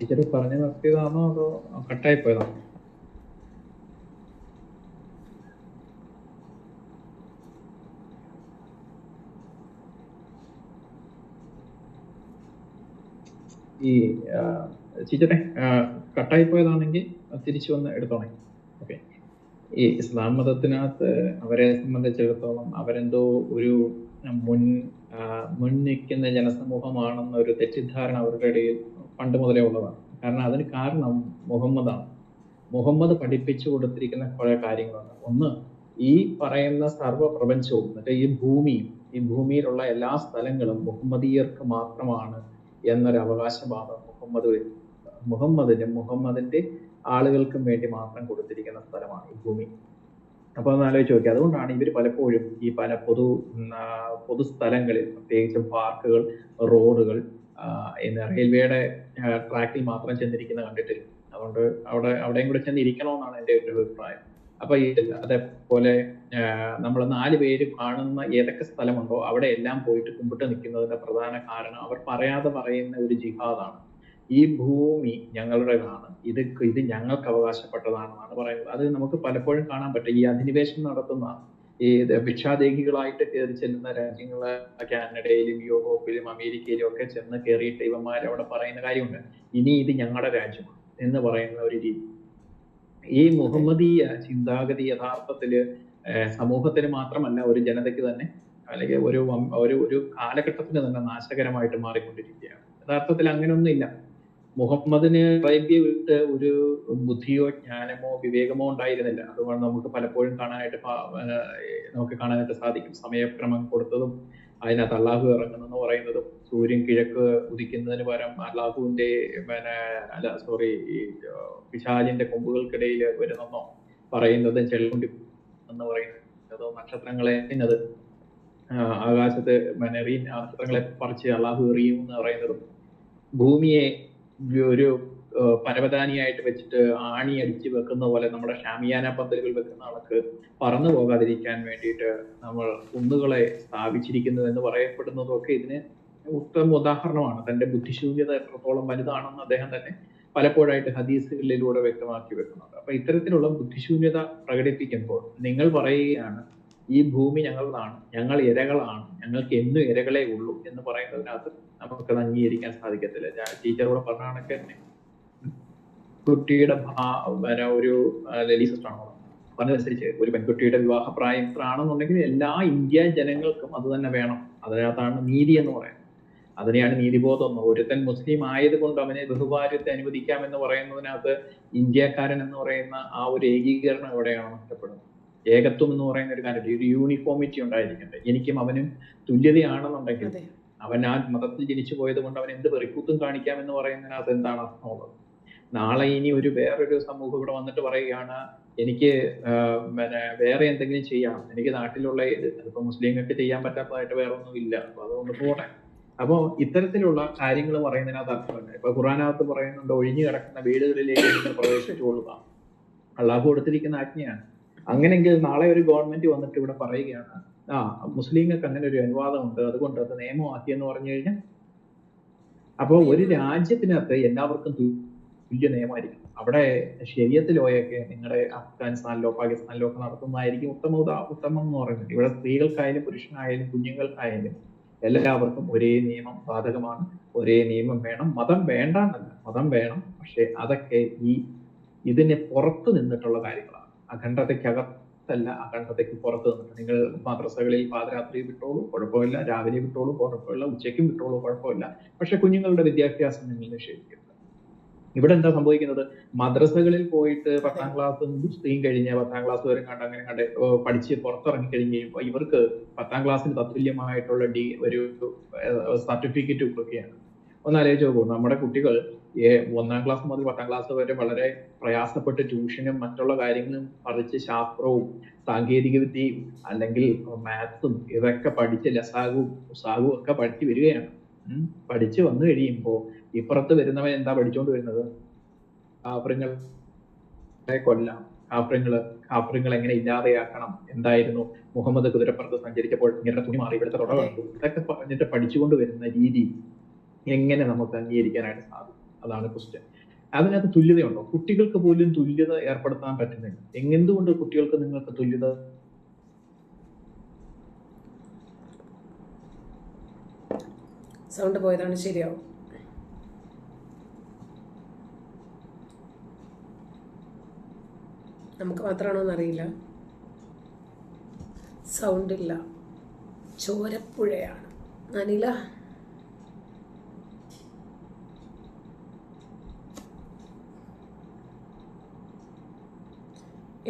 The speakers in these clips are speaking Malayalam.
ടീച്ചർ പറഞ്ഞു നിർത്തിയതാണോ അതോ കട്ടായി പോയതാണോ ഈ ടീച്ചറെ കട്ടായി പോയതാണെങ്കിൽ തിരിച്ചു വന്ന് എടുത്തോണേ ഓക്കെ. ഈ ഇസ്ലാം മതത്തിനകത്ത് അവരെ സംബന്ധിച്ചിടത്തോളം അവരെന്തോ ഒരു മുൻ മുൻ നിൽക്കുന്ന ജനസമൂഹമാണെന്നൊരു തെറ്റിദ്ധാരണ അവരുടെ ഇടയിൽ പണ്ട് മുതലേ ഉള്ളതാണ്. കാരണം അതിന് കാരണം മുഹമ്മദാണ്. മുഹമ്മദ് പഠിപ്പിച്ചു കൊടുത്തിരിക്കുന്ന കുറെ കാര്യങ്ങളുണ്ട് ഒന്ന് ഈ പറയുന്ന സർവ പ്രപഞ്ചവും മറ്റേ ഈ ഭൂമിയും ഈ ഭൂമിയിലുള്ള എല്ലാ സ്ഥലങ്ങളും മുഹമ്മദീയർക്ക് മാത്രമാണ് എന്നൊരു അവകാശവാദം മുഹമ്മദ് മുഹമ്മദിന് മുഹമ്മദിന്റെ ആളുകൾക്കും വേണ്ടി മാത്രം കൊടുത്തിരിക്കുന്ന സ്ഥലമാണ് ഈ ഭൂമി. അപ്പൊ ഒന്ന് ആലോചിച്ച് നോക്കി അതുകൊണ്ടാണ് ഇവർ പലപ്പോഴും ഈ പല പൊതു പൊതു സ്ഥലങ്ങളിൽ പാർക്കുകൾ റോഡുകൾ ഇന്ന് റെയിൽവേയുടെ ട്രാക്കിൽ മാത്രം ചെന്നിരിക്കുന്നത് കണ്ടിട്ടില്ല അതുകൊണ്ട് അവിടെ അവിടെയും കൂടെ ചെന്ന് ഇരിക്കണമെന്നാണ് എന്റെ ഒരു അഭിപ്രായം. അപ്പൊ ഈ അതേപോലെ നമ്മൾ നാല് പേര് കാണുന്ന ഏതൊക്കെ സ്ഥലമുണ്ടോ അവിടെ എല്ലാം പോയിട്ട് കുമ്പിട്ട് നിൽക്കുന്നതിന്റെ പ്രധാന കാരണം അവർ പറയാതെ പറയുന്ന ഒരു ജിഹാദാണ്. ഈ ഭൂമി ഞങ്ങളുടേതാണ്. ഇത് ഇത് ഞങ്ങൾക്ക് അവകാശപ്പെട്ടതാണെന്നാണ് പറയുന്നത്. അത് നമുക്ക് പലപ്പോഴും കാണാൻ പറ്റും. ഈ അധിനിവേശം നടത്തുന്ന ഈ ഭിക്ഷാദേഹികളായിട്ട് കയറി ചെല്ലുന്ന രാജ്യങ്ങൾ കാനഡയിലും യൂറോപ്പിലും അമേരിക്കയിലും ഒക്കെ ചെന്ന് കയറിയിട്ട് ഇവന്മാർ അവിടെ പറയുന്ന കാര്യമുണ്ട്. ഇനി ഇത് ഞങ്ങളുടെ രാജ്യമാണ് എന്ന് പറയുന്ന ഒരു രീതി. ഈ മുഹമ്മദീയ ചിന്താഗതി യഥാർത്ഥത്തിൽ സമൂഹത്തിന് മാത്രമല്ല ഒരു ജനതയ്ക്ക് തന്നെ അല്ലെങ്കിൽ ഒരു ഒരു ഒരു കാലഘട്ടത്തിന് തന്നെ നാശകരമായിട്ട് മാറിക്കൊണ്ടിരിക്കുകയാണ്. യഥാർത്ഥത്തിൽ അങ്ങനെയൊന്നും ഇല്ല മുഹമ്മദിന് അറേബ്യ വിട്ട് ഒരു ബുദ്ധിയോ ജ്ഞാനമോ വിവേകമോ ഉണ്ടായിരുന്നില്ല. അതുകൊണ്ട് നമുക്ക് പലപ്പോഴും കാണാനായിട്ട് നമുക്ക് കാണാനായിട്ട് സാധിക്കും. സമയക്രമം കൊടുത്തതും അതിനകത്ത് അള്ളാഹു ഇറങ്ങുന്നെന്ന് പറയുന്നതും സൂര്യൻ കിഴക്ക് ഉദിക്കുന്നതിന് പകരം അള്ളാഹുവിന്റെ പിന്നെ അല്ല സോറി പിശാചിന്റെ കൊമ്പുകൾക്കിടയിൽ വരുന്നെന്നോ പറയുന്നതും ചെള്ളുണ്ടി എന്ന് പറയുന്നതോ നക്ഷത്രങ്ങളെ എന്നത് ആകാശത്ത് പിന്നെ നക്ഷത്രങ്ങളെ പറിച്ച് അള്ളാഹു എറിയും എന്ന് പറയുന്നതും ഭൂമിയെ ഒരു പരവതാനിയായിട്ട് വെച്ചിട്ട് ആണി അടിച്ച് വെക്കുന്ന പോലെ നമ്മുടെ ഷാമിയാന പന്തലുകൾ വെക്കുന്ന ആൾക്ക് പറന്നു പോകാതിരിക്കാൻ വേണ്ടിയിട്ട് നമ്മൾ കുന്നുകളെ സ്ഥാപിച്ചിരിക്കുന്നു എന്ന് പറയപ്പെടുന്നതും ഒക്കെ ഇതിന് ഉത്തമ ഉദാഹരണമാണ്. തന്റെ ബുദ്ധിശൂന്യത എത്രത്തോളം വലുതാണെന്ന് അദ്ദേഹം തന്നെ പലപ്പോഴായിട്ട് ഹദീസുകളിലൂടെ വ്യക്തമാക്കി വെക്കുന്നുണ്ട്. അപ്പൊ ഇത്തരത്തിലുള്ള ബുദ്ധിശൂന്യത പ്രകടിപ്പിക്കുമ്പോൾ നിങ്ങൾ പറയുകയാണ് ഈ ഭൂമി ഞങ്ങളതാണ് ഞങ്ങൾ ഇരകളാണ് ഞങ്ങൾക്ക് എന്നും ഇരകളെ ഉള്ളൂ എന്ന് പറയുന്നതിനകത്ത് നമുക്കത് അംഗീകരിക്കാൻ സാധിക്കത്തില്ല. ടീച്ചർ പറഞ്ഞ കണക്ക് തന്നെ. കുട്ടിയുടെ ഒരു ലേഡി സിസ്റ്ററാണോ പറഞ്ഞതനുസരിച്ച് ഒരു പെൺകുട്ടിയുടെ വിവാഹപ്രായം ഇത്ര ആണെന്നുണ്ടെങ്കിൽ എല്ലാ ഇന്ത്യൻ ജനങ്ങൾക്കും അത് തന്നെ വേണം. അതിനകത്താണ് നീതി എന്ന് പറയുന്നത്. അതിനെയാണ് നീതിബോധം എന്ന് ഒരുത്തൻ മുസ്ലിം ആയതുകൊണ്ട് അവനെ ബഹുഭാര്യത്തെ അനുവദിക്കാം എന്ന് പറയുന്നതിനകത്ത് ഇന്ത്യക്കാരൻ എന്ന് പറയുന്ന ആ ഒരു ഏകീകരണം എവിടെയാണ്? നഷ്ടപ്പെടുന്നത് ഏകത്വം എന്ന് പറയുന്ന ഒരു കാര്യത്തിൽ ഒരു യൂണിഫോമിറ്റി ഉണ്ടായിരിക്കട്ടെ. എനിക്കും അവനും തുല്യതയാണെന്നുണ്ടെങ്കിൽ അവൻ ആ മതത്തിൽ ജനിച്ചു പോയത് കൊണ്ട് അവൻ എന്ത് വെറിക്കൂത്തും കാണിക്കാം എന്ന് പറയുന്നതിനകത്ത് എന്താണ് അർത്ഥമുള്ളത്? നാളെ ഇനി ഒരു വേറൊരു സമൂഹം ഇവിടെ വന്നിട്ട് പറയുകയാണ് എനിക്ക് പിന്നെ വേറെ എന്തെങ്കിലും ചെയ്യാം. എനിക്ക് നാട്ടിലുള്ള ഇപ്പൊ മുസ്ലിങ്ങൾക്ക് ചെയ്യാൻ പറ്റാത്തതായിട്ട് വേറെ ഒന്നും ഇല്ല. അപ്പൊ അതുകൊണ്ട് പോട്ടെ. അപ്പോ ഇത്തരത്തിലുള്ള കാര്യങ്ങൾ പറയുന്നതിനകത്ത് അർത്ഥമുണ്ട്. ഇപ്പൊ ഖുറാനകത്ത് പറയുന്നുണ്ട് ഒഴിഞ്ഞു കിടക്കുന്ന വീടുകളിലേക്ക് പ്രവേശിച്ചു കൊള്ളുക അള്ളാഹു കൊടുത്തിരിക്കുന്ന ആജ്ഞയാണ്. അങ്ങനെങ്കിൽ നാളെ ഒരു ഗവൺമെന്റ് വന്നിട്ട് ഇവിടെ പറയുകയാണ് ആ മുസ്ലിങ്ങൾക്ക് അങ്ങനെ ഒരു അനുവാദമുണ്ട് അതുകൊണ്ട് അത് നിയമമാക്കി എന്ന് പറഞ്ഞു കഴിഞ്ഞാൽ അപ്പോൾ ഒരു രാജ്യത്തിനകത്ത് എല്ലാവർക്കും തുല്യ നിയമമായിരിക്കും. അവിടെ ശരീരത്തിലോയൊക്കെ നിങ്ങളുടെ അഫ്ഗാനിസ്ഥാനിലോ പാകിസ്ഥാനിലോ ഒക്കെ നടത്തുന്നതായിരിക്കും ഉത്തമ ഉത്തമം എന്ന് പറയുന്നത്. ഇവിടെ സ്ത്രീകൾക്കായാലും പുരുഷനായാലും കുഞ്ഞുങ്ങൾക്കായാലും എല്ലാവർക്കും ഒരേ നിയമം ബാധകമാണ്. ഒരേ നിയമം വേണം. മതം വേണ്ട എന്നല്ല മതം വേണം. പക്ഷെ അതൊക്കെ ഈ ഇതിന് പുറത്ത് നിന്നിട്ടുള്ള കാര്യങ്ങളാണ്. അഖണ്ഡതയ്ക്കകത്തല്ല അഖണ്ഡതയ്ക്ക് പുറത്ത് നിന്നിട്ട് നിങ്ങൾ മദ്രസകളിൽ പാതിരാത്രി വിട്ടോളൂ കുഴപ്പമില്ല. രാവിലെ വിട്ടോളൂ കുഴപ്പമില്ല. ഉച്ചയ്ക്കും വിട്ടോളൂ കുഴപ്പമില്ല. പക്ഷെ കുഞ്ഞുങ്ങളുടെ വിദ്യാഭ്യാസം നിങ്ങൾ നിഷേധിക്കരുത്. ഇവിടെ എന്താ സംഭവിക്കുന്നത്? മദ്രസകളിൽ പോയിട്ട് പത്താം ക്ലാസ് സ്ത്രീയും കഴിഞ്ഞ് പത്താം ക്ലാസ് വരെ കണ്ട് അങ്ങനെ കണ്ട് പഠിച്ച് പുറത്തിറങ്ങി കഴിഞ്ഞ് ഇവർക്ക് പത്താം ക്ലാസ്സിന് തത്തുല്യമായിട്ടുള്ള ഡി ഒരു സർട്ടിഫിക്കറ്റ് കൊടുക്കുകയാണ് ഒന്ന് ആലോചിച്ച് നോക്കൂ നമ്മുടെ കുട്ടികൾ ഒന്നാം ക്ലാസ് മുതൽ പത്താം ക്ലാസ് വരെ വളരെ പ്രയാസപ്പെട്ട് ട്യൂഷനും മറ്റുള്ള കാര്യങ്ങളും പഠിച്ച് ശാസ്ത്രവും സാങ്കേതിക വിദ്യയും അല്ലെങ്കിൽ മാത്സും ഇതൊക്കെ പഠിച്ച് ലസാഗും ഉസാഗും ഒക്കെ പഠിച്ച് വരികയാണ്. പഠിച്ച് വന്നു കഴിയുമ്പോൾ ഇപ്പുറത്ത് വരുന്നവൻ എന്താ പഠിച്ചുകൊണ്ട് വരുന്നത്? കാഫ്രിങ്ങളെ കൊല്ലാം. കാഫ്രിങ്ങൾ കാഫ്രിങ്ങൾ എങ്ങനെ ഇല്ലാതെയാക്കണം? എന്തായിരുന്നു? മുഹമ്മദ് കുതിരപ്പുറത്ത് സഞ്ചരിച്ചപ്പോൾ ഇങ്ങനെ തുണി മാറി ഇവിടുത്തെ കണ്ടു. ഇതൊക്കെ പറഞ്ഞിട്ട് പഠിച്ചുകൊണ്ട് വരുന്ന രീതി. എങ്ങനെ നമുക്ക് അംഗീകരിക്കാനായിട്ട് സാധിക്കും? അതാണ് ക്വസ്റ്റ്യൻ അതിനകത്ത് തുല്യതയുണ്ടോ? കുട്ടികൾക്ക് പോലും തുല്യത ഏർപ്പെടുത്താൻ പറ്റുന്നില്ല. എങ്ങെന്തുകൊണ്ട് കുട്ടികൾക്ക് നിങ്ങൾക്ക് തുല്യത? സൗണ്ട് പോയതാണ് ശരിയാവും. നമുക്ക് മാത്രമാണോ എന്നറിയില്ല. സൗണ്ട് ഇല്ല. ചോരപ്പുഴയാണ്. അനില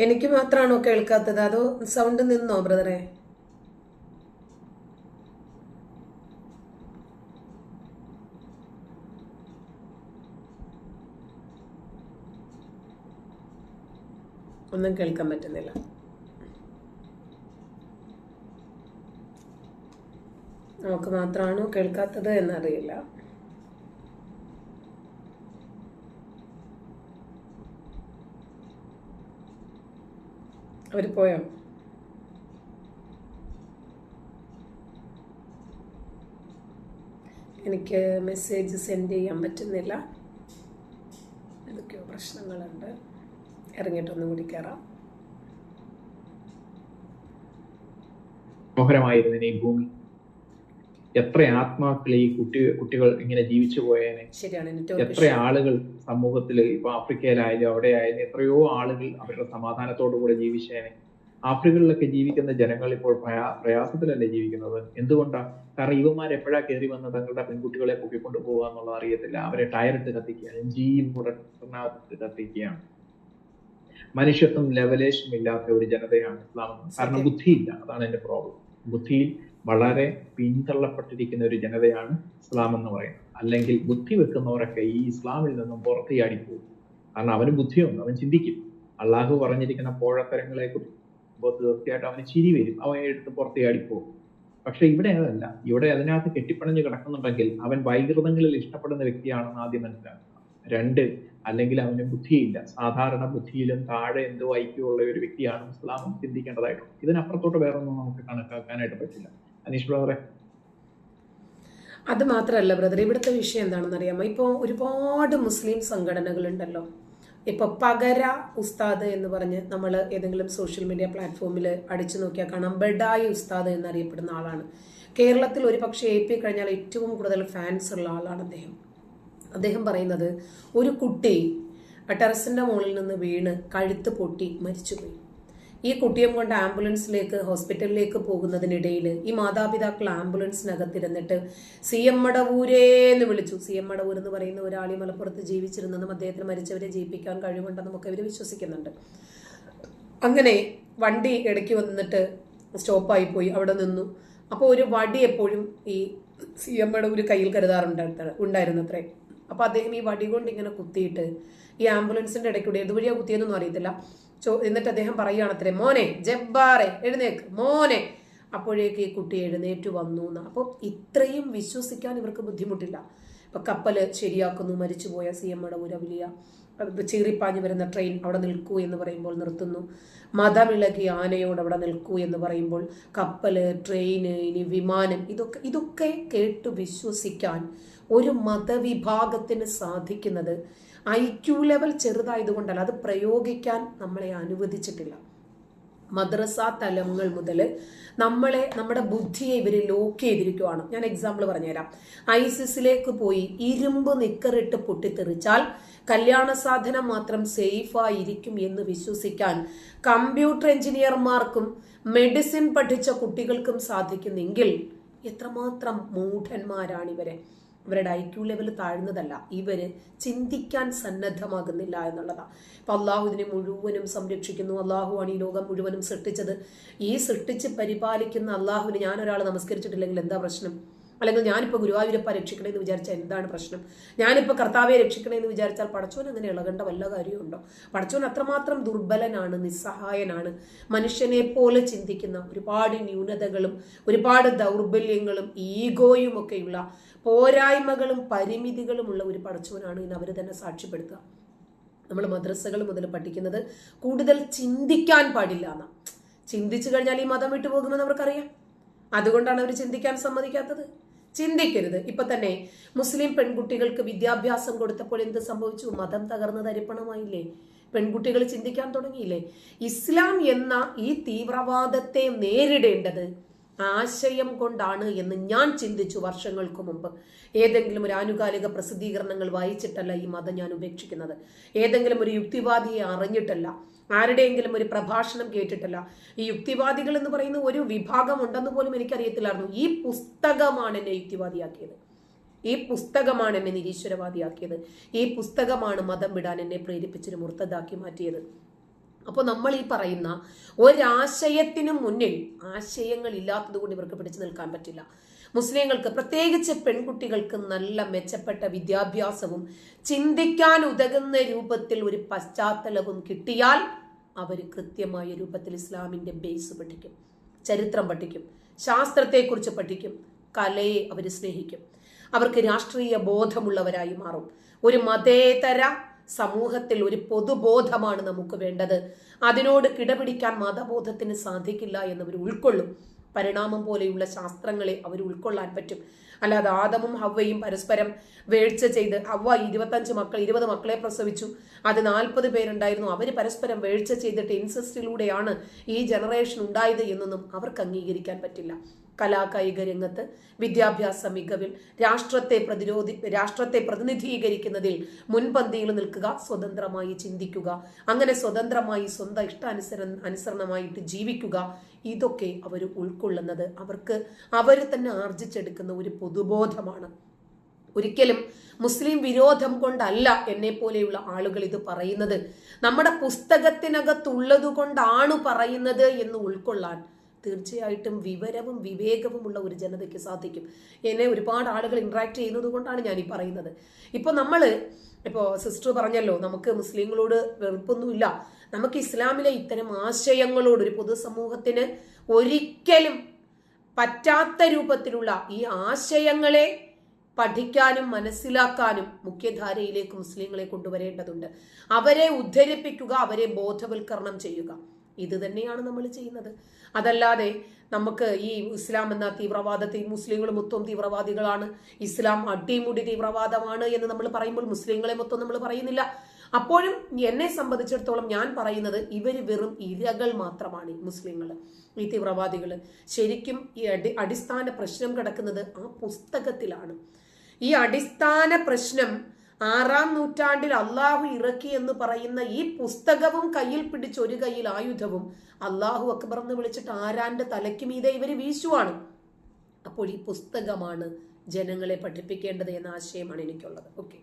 എനിക്ക് മാത്രമാണോ കേൾക്കാത്തത്? അതോ സൗണ്ട് നിന്നോ ബ്രദറെ ഒന്നും കേൾക്കാൻ പറ്റുന്നില്ല. നമുക്ക് മാത്രമാണോ കേൾക്കാത്തത് എന്നറിയില്ല. അവർ പോയോ? എനിക്ക് മെസ്സേജ് സെൻഡ് ചെയ്യാൻ പറ്റുന്നില്ല. എന്തൊക്കെയോ പ്രശ്നങ്ങളുണ്ട്. ഇറങ്ങിയിട്ടൊന്നും കൂടി കയറാം മനോഹരമായിരുന്നു ഭൂമി. എത്ര ആത്മാക്കൾ ഈ കുട്ടി കുട്ടികൾ ഇങ്ങനെ ജീവിച്ചു പോയേനെ? എത്ര ആളുകൾ സമൂഹത്തിൽ ഇപ്പൊ ആഫ്രിക്കയിലായാലും അവിടെ ആയാലും എത്രയോ ആളുകൾ അവരുടെ സമാധാനത്തോടു കൂടെ ജീവിച്ചേനെ. ആഫ്രിക്കയിലൊക്കെ ജീവിക്കുന്ന ജനങ്ങൾ ഇപ്പോൾ പ്രയാ- പ്രയാസത്തിലല്ലേ ജീവിക്കുന്നത്? എന്തുകൊണ്ടാ? കാരണം ഇവന്മാർ എപ്പോഴാ കയറി വന്ന് തങ്ങളുടെ പെൺകുട്ടികളെ പൊക്കിക്കൊണ്ട് പോകുക എന്നുള്ളത് അറിയത്തില്ല. അവരെ ടയറിട്ട് കത്തിക്കുകയാണ് ജീവ് പുറത്തിനകത്ത് കത്തിക്കുകയാണ്. മനുഷ്യത്വം ലെവലേഷൻ ഇല്ലാത്ത ഒരു ജനതയാണ് ഇസ്ലാം. കാരണം ബുദ്ധിയില്ല. അതാണ് എന്റെ പ്രോബ്ലം ബുദ്ധിയിൽ വളരെ പിന്തള്ളപ്പെട്ടിരിക്കുന്ന ഒരു ജനതയാണ് ഇസ്ലാം എന്ന് പറയുന്നത്. അല്ലെങ്കിൽ ബുദ്ധി വെക്കുന്നവരൊക്കെ ഈ ഇസ്ലാമിൽ നിന്നും പുറത്ത് ചാടിപ്പോകും. കാരണം അവന് ബുദ്ധിയുണ്ട് അവൻ ചിന്തിക്കും അള്ളാഹു പറഞ്ഞിരിക്കുന്ന പോഴത്തരങ്ങളെ കുറിച്ച് തീർച്ചയായിട്ടും അവന് ചിരി വരും. അവൻ എടുത്ത് പുറത്ത് ചാടിപ്പോകും. പക്ഷെ ഇവിടെ അതല്ല. ഇവിടെ അതിനകത്ത് കെട്ടിപ്പണഞ്ഞ് കിടക്കുന്നുണ്ടെങ്കിൽ അവൻ വൈകൃതങ്ങളിൽ ഇഷ്ടപ്പെടുന്ന വ്യക്തിയാണെന്ന് ആദ്യം മനസ്സിലാക്കുക. രണ്ട് അല്ലെങ്കിൽ അവന് ബുദ്ധിയില്ല. സാധാരണ ബുദ്ധിയിലും താഴെ എന്തോ ഐക്യമുള്ള ഒരു വ്യക്തിയാണ് ഇസ്ലാമം ചിന്തിക്കേണ്ടതായിട്ടുണ്ട്. ഇതിനപ്പുറത്തോട്ട് വേറൊന്നും നമുക്ക് കണക്കാക്കാനായിട്ട് പറ്റില്ല. അനീഷ് ബ്രദറെ. അത് മാത്രമല്ല ബ്രദർ ഇവിടുത്തെ വിഷയം എന്താണെന്ന് അറിയാമോ? ഇപ്പോൾ ഒരുപാട് മുസ്ലിം സംഘടനകളുണ്ടല്ലോ. ഇപ്പൊ പകര ഉസ്താദ് എന്ന് പറഞ്ഞ് നമ്മൾ ഏതെങ്കിലും സോഷ്യൽ മീഡിയ പ്ലാറ്റ്ഫോമിൽ അടിച്ചു നോക്കിയാൽ കാണാം. ബഡായി ഉസ്താദ് എന്നറിയപ്പെടുന്ന ആളാണ്. കേരളത്തിൽ ഒരു പക്ഷേ എ പി കഴിഞ്ഞാൽ ഏറ്റവും കൂടുതൽ ഫാൻസ് ഉള്ള ആളാണ് അദ്ദേഹം. അദ്ദേഹം പറയുന്നത് ഒരു കുട്ടി ടെറസിന്റെ മുകളിൽ നിന്ന് വീണ് കഴുത്ത് പൊട്ടി മരിച്ചുപോയി. ഈ കുട്ടിയും കൊണ്ട് ആംബുലൻസിലേക്ക് ഹോസ്പിറ്റലിലേക്ക് പോകുന്നതിനിടയിൽ ഈ മാതാപിതാക്കൾ ആംബുലൻസിനകത്തിരുന്നിട്ട് സി എം മടവൂരേ എന്ന് വിളിച്ചു. സി എം മടവൂർ എന്ന് പറയുന്ന ഒരാൾ ഈ മലപ്പുറത്ത് ജീവിച്ചിരുന്നെന്നും അദ്ദേഹത്തിന് മരിച്ചവരെ ജീവിപ്പിക്കാൻ കഴിവുണ്ടെന്നും ഒക്കെ ഇവർ വിശ്വസിക്കുന്നുണ്ട്. അങ്ങനെ വണ്ടി ഇടയ്ക്ക് വന്നിട്ട് സ്റ്റോപ്പായി പോയി അവിടെ നിന്നു. അപ്പോൾ ഒരു വടി എപ്പോഴും ഈ സി എം മടവൂർ കയ്യിൽ കരുതാറുണ്ട് ഉണ്ടായിരുന്നത്രേ. അപ്പോൾ അദ്ദേഹം ഈ വടി കൊണ്ട് ഇങ്ങനെ കുത്തിയിട്ട് ഈ ആംബുലൻസിന്റെ ഇടയ്ക്കൂടെ ഏതുവഴിയാണ് കുത്തിയതെന്നൊന്നും അറിയത്തില്ല. ചോ എന്നിട്ട് അദ്ദേഹം പറയുകയാണത്രേ മോനെ ജബ്ബാറെ എഴുന്നേക്ക് മോനെ. അപ്പോഴേക്ക് ഈ കുട്ടി എഴുന്നേറ്റ് വന്നു എന്ന്. അപ്പോൾ ഇത്രയും വിശ്വസിക്കാൻ ഇവർക്ക് ബുദ്ധിമുട്ടില്ല. ഇപ്പൊ കപ്പൽ ശരിയാക്കുന്നു മരിച്ചുപോയ സി എം ഉരവിലിയ വലിയ ചീറിപ്പാഞ്ഞു വരുന്ന ട്രെയിൻ അവിടെ നിൽക്കൂ എന്ന് പറയുമ്പോൾ നിർത്തുന്നു. മതമിളകി ആനയോട് അവിടെ നിൽക്കൂ എന്ന് പറയുമ്പോൾ കപ്പൽ ട്രെയിന് ഇനി വിമാനം ഇതൊക്കെ ഇതൊക്കെ കേട്ട് വിശ്വസിക്കാൻ ഒരു മതവിഭാഗത്തിന് സാധിക്കുന്നത് ഐ ക്യു ലെവൽ ചെറുതായതുകൊണ്ടല്ല അത് പ്രയോഗിക്കാൻ നമ്മളെ അനുവദിച്ചിട്ടില്ല. മദ്രസ തലങ്ങൾ മുതൽ നമ്മളെ നമ്മുടെ ബുദ്ധിയെ ഇവർ ലോക്ക് ചെയ്തിരിക്കുവാണ്. ഞാൻ എക്സാമ്പിൾ പറഞ്ഞുതരാം. ഐസിസിലേക്ക് പോയി ഇരുമ്പ് നിക്കറിട്ട് പൊട്ടിത്തെറിച്ചാൽ കല്യാണ സാധനം മാത്രം സേഫായിരിക്കും എന്ന് വിശ്വസിക്കാൻ കമ്പ്യൂട്ടർ എഞ്ചിനീയർമാർക്കും മെഡിസിൻ പഠിച്ച കുട്ടികൾക്കും സാധിക്കുന്നെങ്കിൽ എത്രമാത്രം മൂഢന്മാരാണ് ഇവരെ ഇവരുടെ ഐ ക്യു ലെവൽ താഴ്ന്നതല്ല. ഇവർ ചിന്തിക്കാൻ സന്നദ്ധമാകുന്നില്ല എന്നുള്ളതാണ് അപ്പൊ അള്ളാഹു ഇതിനെ മുഴുവനും സംരക്ഷിക്കുന്നു. അള്ളാഹുവാണ് ഈ ലോകം മുഴുവനും സൃഷ്ടിച്ചത്. ഈ സൃഷ്ടിച്ച് പരിപാലിക്കുന്ന അള്ളാഹുവിന് ഞാനൊരാൾ നമസ്കരിച്ചിട്ടില്ലെങ്കിൽ എന്താ പ്രശ്നം? അല്ലെങ്കിൽ ഞാനിപ്പോൾ ഗുരുവായൂരപ്പ രക്ഷിക്കണേ എന്ന് വിചാരിച്ചാൽ എന്താണ് പ്രശ്നം? ഞാനിപ്പോൾ കർത്താവെ രക്ഷിക്കണേ എന്ന് വിചാരിച്ചാൽ പടച്ചോൻ അങ്ങനെ ഇളകേണ്ട വല്ല കാര്യമുണ്ടോ? പടച്ചോൻ അത്രമാത്രം ദുർബലനാണ് നിസ്സഹായനാണ്. മനുഷ്യനെ പോലെ ചിന്തിക്കുന്ന ഒരുപാട് ന്യൂനതകളും ഒരുപാട് ദൗർബല്യങ്ങളും ഈഗോയും ഒക്കെയുള്ള പോരായ്മകളും പരിമിതികളുമുള്ള ഒരു പടച്ചോനാണ് ഇന്ന് അവർ തന്നെ സാക്ഷ്യപ്പെടുത്തുക. നമ്മൾ മദ്രസകൾ മുതൽ പഠിക്കുന്നത് കൂടുതൽ ചിന്തിക്കാൻ പാടില്ല എന്നാ. ചിന്തിച്ചു കഴിഞ്ഞാൽ ഈ മതം വിട്ടു പോകുമെന്ന് അവർക്കറിയാം. അതുകൊണ്ടാണ് അവർ ചിന്തിക്കാൻ സമ്മതിക്കാത്തത്. ചിന്തിക്കരുത്. ഇപ്പൊ തന്നെ മുസ്ലിം പെൺകുട്ടികൾക്ക് വിദ്യാഭ്യാസം കൊടുത്തപ്പോൾ എന്ത് സംഭവിച്ചു? മതം തകർന്ന് തരിപ്പണമായില്ലേ പെൺകുട്ടികൾ ചിന്തിക്കാൻ തുടങ്ങിയില്ലേ? ഇസ്ലാം എന്ന ഈ തീവ്രവാദത്തെ നേരിടേണ്ടത് ആശയം കൊണ്ടാണ് എന്ന് ഞാൻ ചിന്തിച്ചു വർഷങ്ങൾക്ക് മുമ്പ്. ഏതെങ്കിലും ഒരു ആനുകാലിക പ്രസിദ്ധീകരണങ്ങൾ വായിച്ചിട്ടല്ല ഈ മതം ഞാൻ ഉപേക്ഷിക്കുന്നത്. ഏതെങ്കിലും ഒരു യുക്തിവാദിയെ അറിഞ്ഞിട്ടല്ല ആരുടെയെങ്കിലും ഒരു പ്രഭാഷണം കേട്ടിട്ടല്ല. ഈ യുക്തിവാദികൾ എന്ന് പറയുന്ന ഒരു വിഭാഗം ഉണ്ടെന്ന് പോലും എനിക്കറിയത്തില്ലായിരുന്നു. ഈ പുസ്തകമാണ് എന്നെ യുക്തിവാദിയാക്കിയത്. ഈ പുസ്തകമാണ് എന്നെ നിരീശ്വരവാദിയാക്കിയത്. ഈ പുസ്തകമാണ് മതം വിടാൻ എന്നെ പ്രേരിപ്പിച്ചൊരു മുർത്തതാക്കി മാറ്റിയത്. അപ്പോൾ നമ്മൾ ഈ പറയുന്ന ഒരാശയത്തിനും മുന്നിൽ ആശയങ്ങൾ ഇല്ലാത്തത് കൊണ്ട് ഇവർക്ക് പിടിച്ചു നിൽക്കാൻ പറ്റില്ല. മുസ്ലിങ്ങൾക്ക് പ്രത്യേകിച്ച് പെൺകുട്ടികൾക്ക് നല്ല മെച്ചപ്പെട്ട വിദ്യാഭ്യാസവും ചിന്തിക്കാൻ ഉതകുന്ന രൂപത്തിൽ ഒരു പശ്ചാത്തലവും കിട്ടിയാൽ അവർ കൃത്യമായ രൂപത്തിൽ ഇസ്ലാമിന്റെ ബേസ് പഠിക്കും. ചരിത്രം പഠിക്കും. ശാസ്ത്രത്തെക്കുറിച്ച് പഠിക്കും. കലയെ അവർ സ്നേഹിക്കും. അവർക്ക് രാഷ്ട്രീയ ബോധമുള്ളവരായി മാറും. ഒരു മതേതര സമൂഹത്തിൽ ഒരു പൊതുബോധമാണ് നമുക്ക് വേണ്ടത്. അതിനോട് കിടപിടിക്കാൻ മതബോധത്തിന് സാധിക്കില്ല എന്നവർ ഉൾക്കൊള്ളും. പരിണാമം പോലെയുള്ള ശാസ്ത്രങ്ങളെ അവർ ഉൾക്കൊള്ളാൻ പറ്റും. അല്ലാതെ ആദമും ഹവയും പരസ്പരം വേഴ്ച ചെയ്ത് ഹവ ഇരുപത്തഞ്ച് മക്കൾ ഇരുപത് മക്കളെ പ്രസവിച്ചു. അത് നാൽപ്പത് പേരുണ്ടായിരുന്നു. അവർ പരസ്പരം വേഴ്ച ചെയ്തിട്ട് ഇൻസെസ്റ്റിലൂടെയാണ് ഈ ജനറേഷൻ ഉണ്ടായത് എന്നൊന്നും അവർക്ക് അംഗീകരിക്കാൻ പറ്റില്ല. കലാകായിക രംഗത്ത് വിദ്യാഭ്യാസ മികവിൽ രാഷ്ട്രത്തെ പ്രതിരോധി രാഷ്ട്രത്തെ പ്രതിനിധീകരിക്കുന്നതിൽ മുൻപന്തിയിൽ നിൽക്കുക സ്വതന്ത്രമായി ചിന്തിക്കുക അങ്ങനെ സ്വതന്ത്രമായി സ്വന്തം ഇഷ്ടാനുസര അനുസരണമായിട്ട് ജീവിക്കുക ഇതൊക്കെ അവർ ഉൾക്കൊള്ളുന്നത്. അവർക്ക് അവർ തന്നെ ആർജിച്ചെടുക്കുന്ന ഒരു പൊതുബോധമാണ്. ഒരിക്കലും മുസ്ലിം വിരോധം കൊണ്ടല്ല എന്നെ പോലെയുള്ള ആളുകൾ ഇത് പറയുന്നത്. നമ്മുടെ പുസ്തകത്തിനകത്തുള്ളത് കൊണ്ടാണ് പറയുന്നത് എന്ന് ഉൾക്കൊള്ളാൻ തീർച്ചയായിട്ടും വിവരവും വിവേകവും ഉള്ള ഒരു ജനതയ്ക്ക് സാധിക്കും. എന്നെ ഒരുപാട് ആളുകൾ ഇൻട്രാക്ട് ചെയ്യുന്നത് കൊണ്ടാണ് ഞാൻ ഈ പറയുന്നത്. ഇപ്പോൾ നമ്മൾ ഇപ്പോൾ സിസ്റ്റർ പറഞ്ഞല്ലോ നമുക്ക് മുസ്ലിങ്ങളോട് വെറുപ്പൊന്നുമില്ല. നമുക്ക് ഇസ്ലാമിലെ ഇത്തരം ആശയങ്ങളോട് ഒരു പൊതുസമൂഹത്തിന് ഒരിക്കലും പറ്റാത്ത രൂപത്തിലുള്ള ഈ ആശയങ്ങളെ പഠിക്കാനും മനസ്സിലാക്കാനും മുഖ്യധാരയിലേക്ക് മുസ്ലിങ്ങളെ കൊണ്ടുവരേണ്ടതുണ്ട്. അവരെ ഉദ്ധരിപ്പിക്കുക അവരെ ബോധവൽക്കരണം ചെയ്യുക. ഇത് തന്നെയാണ് നമ്മൾ ചെയ്യുന്നത്. അതല്ലാതെ നമുക്ക് ഈ ഇസ്ലാം എന്ന തീവ്രവാദത്തെ മുസ്ലിങ്ങൾ മൊത്തം തീവ്രവാദികളാണ്. ഇസ്ലാം അടിമുടി തീവ്രവാദമാണ് എന്ന് നമ്മൾ പറയുമ്പോൾ മുസ്ലിങ്ങളെ മൊത്തം നമ്മൾ പറയുന്നില്ല. അപ്പോഴും എന്നെ സംബന്ധിച്ചിടത്തോളം ഞാൻ പറയുന്നത് ഇവർ വെറും ഇരകൾ മാത്രമാണ് മുസ്ലിങ്ങൾ ഈ തീവ്രവാദികൾ ശരിക്കും ഈ അടി അടിസ്ഥാന പ്രശ്നം കിടക്കുന്നത് ആ പുസ്തകത്തിലാണ്. ഈ അടിസ്ഥാന പ്രശ്നം ആറാം നൂറ്റാണ്ടിൽ അള്ളാഹു ഇറക്കി എന്ന് പറയുന്ന ഈ പുസ്തകവും കയ്യിൽ പിടിച്ച് ഒരു കയ്യിൽ ആയുധവും അള്ളാഹു അക്ബർ എന്ന് വിളിച്ചിട്ട് ആരാന്റെ തലയ്ക്ക് മീതെ ഇവർ വീശുവാണ്. അപ്പോൾ ഈ പുസ്തകമാണ് ജനങ്ങളെ പഠിപ്പിക്കേണ്ടത് എന്ന ആശയമാണ് എനിക്കുള്ളത്. ഓക്കെ.